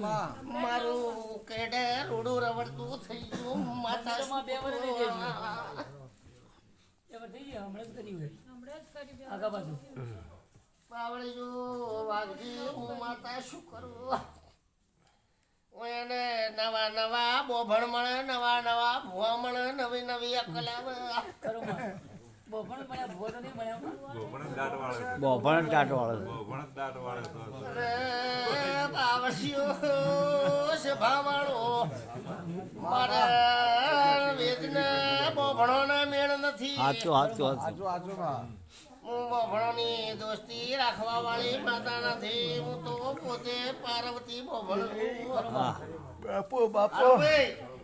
મારું કેડે રૂડું રવડતું થઈ ગયું. માતા બે વર્ષ થઈ ગયા. એમાં થઈ ગયા હમણાં જ કર્યું હોય. આગા બાજુ. બાવળી જો વાઘજી હું માતા શું કરું? હું એને નવા નવા બોભણ મળે નવા નવા ભૂવા મળે નવી નવી અકલ આવે. ખરું માં. બોફણ મળ્યા ભૂવો તો નહીં મળ્યા ભોપણ જ દાટ વાળે બોભણ દાંત વાળો છે. મારે વેદને બોભણોને મેળ નથી સાચું સાચું સાચું હું બોભણોની દોસ્તી રાખવા વાળી માતા નથી હું તો પોતે પાર્વતી બોભણ બાપો હા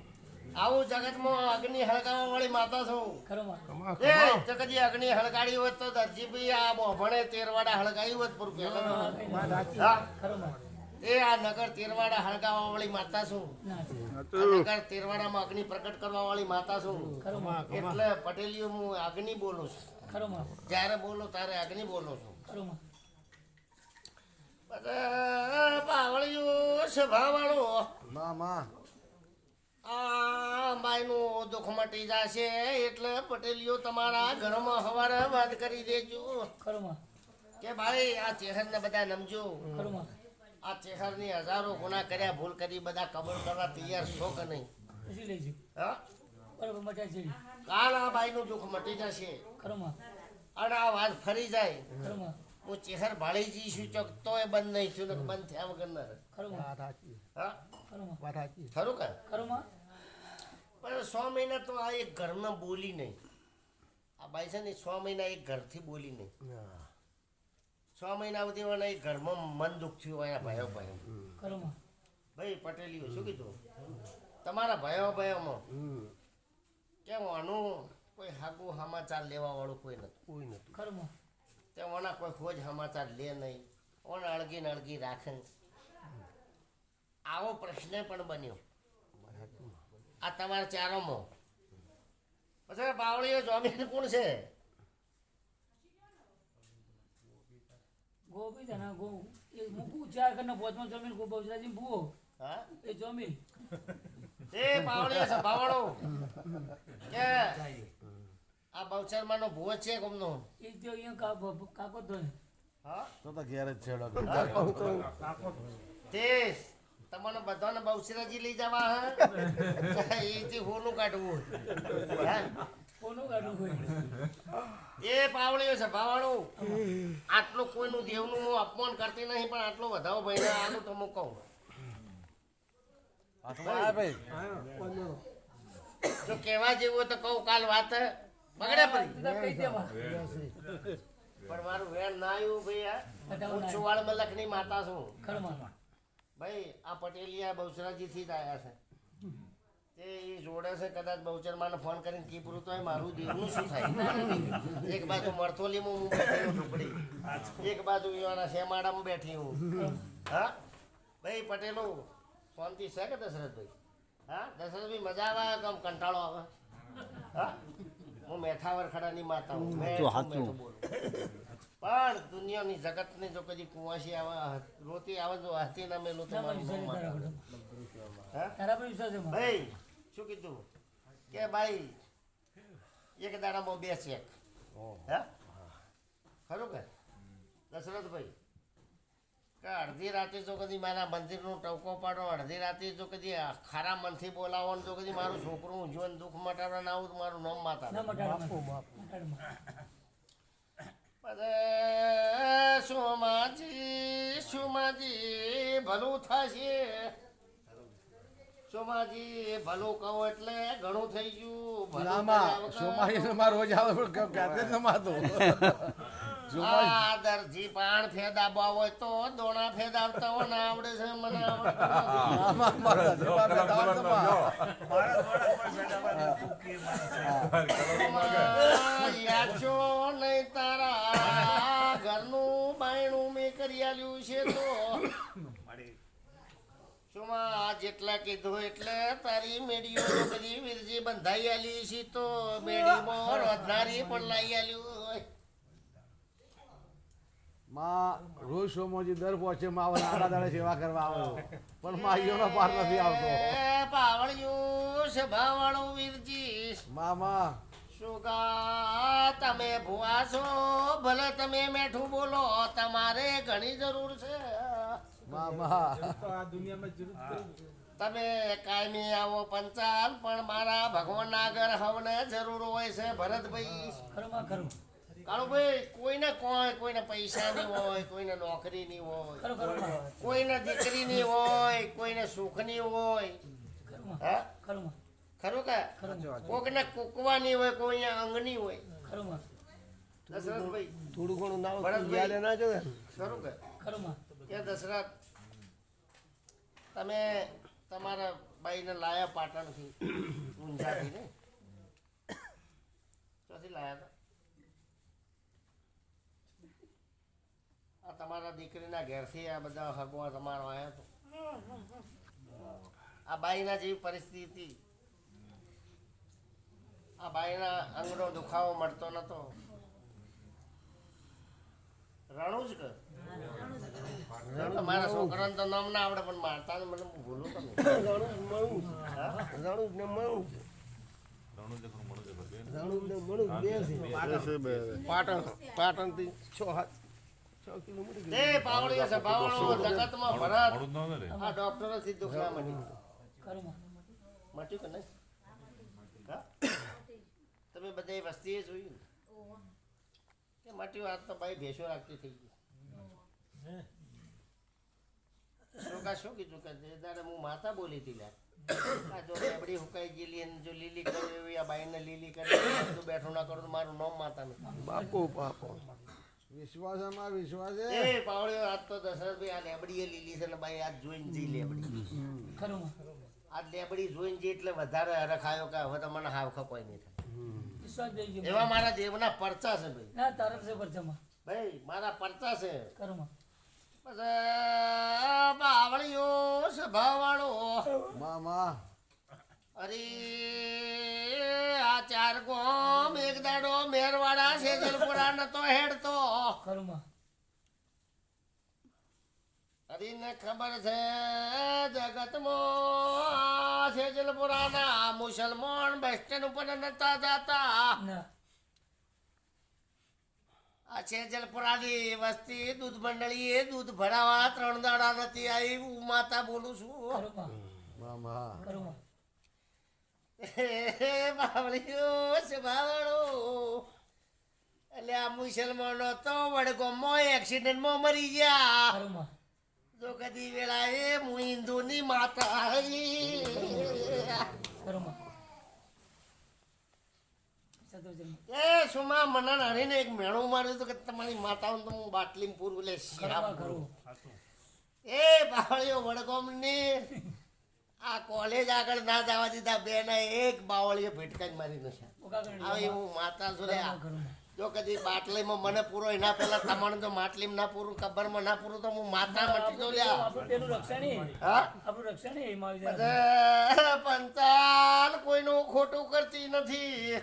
આવું જગતમાં અગ્નિ હળગાવવા વાળી માતા છું. એ જગતજી અગ્નિ હળગાડી હોત તો દરજીભાઈ આ બોભણે તેરવાડા હળગાવી હોત પૂરું માં. એ આ નગર તેરવાડા હળગાવવા વાળી માતા છું. નગર તેરવાડામાં અગ્નિ પ્રગટ કરવા વાળી માતા છું. એટલે પટેલીઓ હું અગ્નિ બોલું છું. ખરું જ્યારે બોલો ત્યારે અગ્નિ બોલું છું. ખરું માં. વાળો ના સભાવાળો આ માયનું દુઃખ મટી જશે એટલે પટેલીઓ તમારા ઘરમાં હવારે વાત કરી દેજો. ખરું કે ભાઈ આ ચેહરને બધા નમજો. ખરું આ ચેહરની હજારો ગુના કર્યા ભૂલ કરી બધા કબૂલ કરવા તૈયાર છો કે નહીં. હા? બરાબર છે કાલ આ ભાઈનું દુઃખ મટી જશે. ખરું. અને આ વાત ફરી જાય. ખરું. હું ચેહર ભાળી જઈશું ચોક તોય બંધ નહીં થયું ને બંધ થયા વગર ના ખરું. હા? ખરું. કે? ખરું પણ છ મહિના તો આ એક ઘરમાં બોલી નહીં. આ બાઈ છે ને છ મહિના એક ઘરથી બોલી નહીં. છ મહિના સુધી મને એક ઘરમાં મન દુઃખ થયું હોય આ ભાઈઓ ભાઈઓ. ખરું ભાઈ પટેલીઓ શું કીધું? તમારા ભાઈઓ ભાઈઓમાં કેમ આનું કોઈ હાગુ સમાચાર લેવા વાળું કોઈ નથી? કોઈ નથી. ખરું. તે ઓના કોઈ ખોજ સમાચાર લે નહીં. ઓને અળગી નળગી રાખે. આવો પ્રશ્ન પણ બન્યો. આ તમારા ચારોમાં. પછી બાવળીઓ જમીન કોણ છે? ગોપી છે ને ગો એ મૂકું ચાર ઘરના પોચમાં જમીન ગો બહુચરાજી ભૂવો. હા? એ જમીન. એ બાવળીઓ છે બાવળો. કે આ બહુચરમાનો ભૂવો છે કોમનો એ તો અહીંયા કાકો કાકો જ ધોય. હા? તો તો ઘેર જ છેડો. તે તમને બધાને બહુચરાજી લઈ જવા હા? એથી હોનું કાઢવું હા? કોનું કાઢવું હોય. એ પાવળીઓ છે ભાવાળું આટલું કોઈનું દેવનું હું અપમાન કરતી નહીં પણ આટલો વધાવો ભાઈ આનું તો હું કહું. જો કહેવા જેવું હોય તો કહું કાલ વાત બગડે પડી. પણ મારું વેણ ના આવ્યું ભાઈ હું. ચુવાડ મલકની માતા છું. ભાઈ આ પટેલિયા બહુચરાજીથી જ આવ્યા છે. તે એ જોડે છે કદાચ બહુચરમાને ફોન કરીને કીપરું તો મારું દેવનું શું થાય? એક બાજુ મરથોલીમાં હું બેઠી હું ઢુકડી એક બાજુ શેમાડામાં બેઠી હું. હા? ભાઈ પટેલો ફોનથી છે કે દશરથભાઈ? હા? દશરથભાઈ મજા આવે કે આમ કંટાળો આવે? હા? હું મેઠાવર ખડાની માતા હું. મેઠું હાચું. મેઠું બોલું. પણ દુનિયાની જગતની જો કદી કુવાસી આવે રોતી આવે જો હાથી ના મેલું તો ભાઈ શું કીધું? કે ભાઈ એક દાડામાં બે ચેક હા? ખરું કે? દશરથભાઈ કે અડધી રાતે જો કદી મારા મંદિરનો ટવકો પાડો અડધી રાતે જો કદી ખારા મનથી બોલાવો ને જો કદી મારું છોકરું જીવન દુઃખ મટાડવા ના આવું તો મારું નામ માતા. સોમાજી સોમાજી ભલું થશે સોમાજી ભલું કહો એટલે ઘણું થઈ ગયું ભલામાં સોમાજી રોજ આવે ક્યાંથી નમાતો આ દરજી પાણ ફેદાબવા હોય તો દોણા ફેદાવતા હોય ને આવડે છે મને છો નહીં તારા. ઘરનું બાયણું મેં કરી આલ્યું છે તો. શુંમાં જેટલા કીધું એટલે તારી મેડીઓ બધી વિરજી બંધાઈ આલી છે તો. મેડીમાં રોધનારી પણ લાવી આલ્યું. માં રોજ સોમોજી દર પહોંચે માં આવે આડા દાડે સેવા કરવા આવે. પણ માઈઓનો પાર નથી આવતો. એ પાવળિયું સભાવાળું વીરજી. માં માં સુગા તમે ભુવા છો? ભલે તમે મેઠું બોલો તમારે ઘણી જરૂર છે. માં માં તમે કાયમી આવો પંચાલ પણ મારા ભગવાન આગળ હવને જરૂર હોય છે ભરતભાઈ. ખરું ખરું. કાળુભાઈ કોઈને કોઈ કોઈને પૈસાની હોય કોઈને નોકરીની હોય ખરું દીકરી કોઈને દીકરીની હોય કોઈને સુખની હોય. ખરું. હા? ખરું. ખરું કે? ખરું. કોકને કુકવાની હોય કોઈને અંગની હોય. ખરું. દશરથભાઈ થોડું ઘણું ના ભરતભાઈ. ના? ખરું કે? ખરું. કે દશરથ તમે તમારા બાઈને લાયા પાટણથી ઊંઝાથી ને ચોથી લાયા હતા આ તમારા દીકરીના ઘેરથી આ બધા હગવા તમારો આવ્યો હતો આ બાઈના જેવી પરિસ્થિતિ. આ બાઈના અંગનો દુખાવો મળતો નતો. રણું જ કે મારા છોકરાને તો નામ ના આવડે પણ મારતા મને ભૂલું તો નહીં. રણું જ ને મળું છે. પાટણ પાટણથી છ હાથ. તે છે જગતમાં ભરત. આ ડોક્ટરો મટ્યું કે નહીં? તમે બધા વસ્તીએ જોયું કે મટ્યું આજ તો ભાઈ ભેંસો રાખતી થઈ ગઈ. શોકા શું કીધું કે જે હું માતા બોલી હતી લે આ જો રેબડી હુકાઈ ગયેલી અને જો લીલી કરી એવી આ બાઈને લીલી કરી તું બેઠું ના કરું તો મારું નામ માતા નથી. બાપો બાપો. વિશ્વાસ એમાં વિશ્વાસ એ પાવળીઓ આજ તો દશરથભાઈ આ લેબડીએ લીલી છે ભાઈ આજ જોઈને જઈ લેબડી. ખરું આજ લેબડી જોઈને જઈ એટલે વધારે રખાયો કે હવે તમને મને હાવ ખપાય નહીં થાય. એવા મારા દેવના પરચા છે ભાઈ. ના તારક છે પરચામાં. ભાઈ મારા પરચા છે. ખરું બસ બાવળીઓ સ્વભાવવાળો માં માં અરે આ ચાર ગોમ એક દાડો મેરવાડા છે જલપુરા નતો હેડતો. ખરું હરીને ખબર છે જગતમાં સેજલપુરાના મુસલમાન બસ સ્ટેન્ડ ઉપર નતા જાતા. આ સેજલપુરાની વસ્તી દૂધ મંડળીએ દૂધ ભરાવા ત્રણ દાડા નથી આવી. હું માતા બોલું છું. બાવળીઓ છે બાવળો. એટલે આ મુસલમાનો તો વડગોમાં એક્સિડન્ટમાં મરી ગયા. જો કદી વેળા એ હું હિન્દુની માતા એ સુમા મને હરીને એક મેણું માર્યું હતું કે તમારી માતાઓને તો હું બાટલીમાં પૂરું લે એ બાવળીઓ વડગોમની. આ કોલેજ આગળ ના જવા દીધા બેન એક બાવળીએ ભેટકાઈ મારી નથી હું માતા છું જો કદી બાટલીમાં મને પૂરો એના પેલા તમારે જો માટલીમાં ના પૂરું ખબરમાં ના પૂરું તો હું માતા મટી દઉં લ્યા. આપણું પેલું રક્ષણ હા? આપણું રક્ષણ એ એમાં પંચાલ કોઈનું ખોટું કરતી નથી.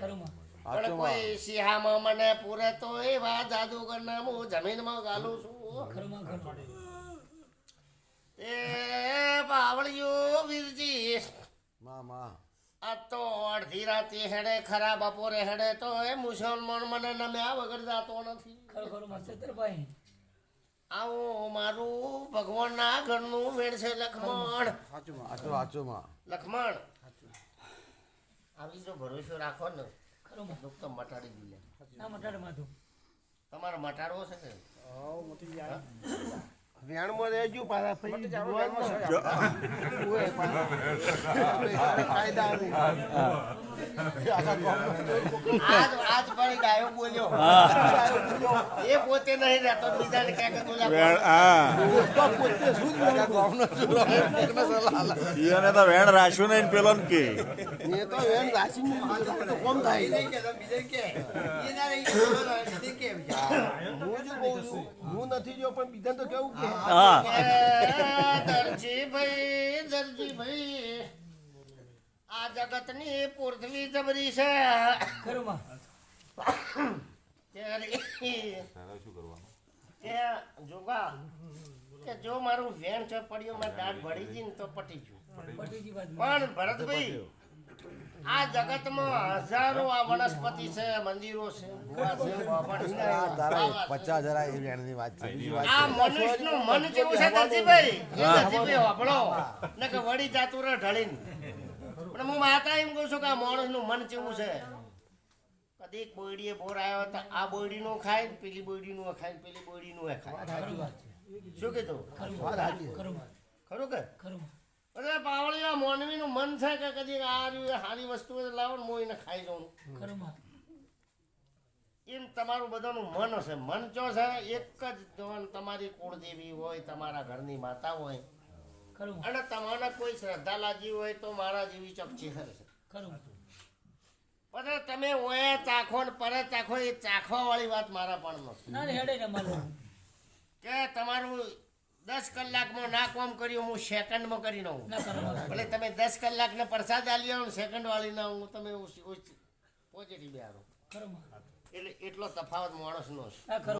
પણ કોઈ સિંહામાં મને પૂરે તો એવા જાદુગરના હું જમીનમાં ગાલું છું. એ બાવળિયો વીરજી. માં માં. આ તો અડધી રાતે હેડે ખરા બપોરે હેડે તો એ મુસલમાન મને નમ્યા વગર જાતો નથી. ખરું ખરું ભાઈ આવું મારું ભગવાનના ઘરનું વેણ છે લખમણ. સાચું સાચું માં લખમણ. આવી જો ભરોસો રાખો ને ખરું દુઃખ તો મટાડી દઈએ. ના મટાડ માથું. તમારે મટાડવો છે ને વ્યાણમાં રહેજો પાછા પાછા. કાયદા નહીં. આજ આજ પણ ડાયો બોલ્યો. એ પોતે નહીં રહેતો બીજાને ક્યાંક બોલા ઈયોને તો વેણ રાખ્યું નહીં પેલો કે. એ તો એમ રાશિનું તો કોમ થાય? હું જો કહું હું નથી જો પણ બીજા તો કેવું કે? હા. દરજી ભાઈ દરજી ભાઈ આ જગતની પૃથ્વી જબરી છે. ખરું માં કે જોગા કે જો મારું વેણ છે પડ્યું મેં દાંત ભરી દી ને તો પટી ગયું. પણ ભરતભાઈ આ જગતમાં હજારો આ વનસ્પતિ છે મંદિરો છે પચાસ હજાર એની વાત છે. આ મનુષ્યનું મન કેવું છે દરજીભાઈ. દરજીભાઈ વાપરો. ને કે વળી જાતું રહે ઢળીને. પણ હું માતા એમ કહું છું કે આ માણસનું મન કેવું છે. કદી એક બોયડીએ ભોર આવ્યો તો આ બોયડીનું ખાય ને પેલી બોયડીનું ખાય ને પેલી બોયડીનું એ ખાય. શું કીધું. ખરું કે? ખરું અરે પાવળીયા મોનવીનું મન છે કે કદી આ સારી વસ્તુ લાવો ને હું એને ખાઈ જાઉં એમ તમારું બધાનું મન હશે. મન ચો છે એક જ તમારી કુળદેવી હોય તમારા ઘરની માતા હોય. ખરું. અને તમારે કોઈ શ્રદ્ધા લાગી હોય તો મારા જેવી ચપચી હશે ખરું. પછી તમે ઓએ ચાખો ને પરે ચાખો એ ચાખવા વાળી વાત મારા પણ ના હેડે ને માલો કે તમારું દસ કલાકમાં ના કોમ કર્યું હું સેકન્ડમાં કરી નાખું. ભલે તમે દસ કલાકને પ્રસાદ આલી આવો સેકન્ડ વાળી ના હું તમે પોઝિટિવ વાત એટલે એટલો તફાવત માણસનો છે.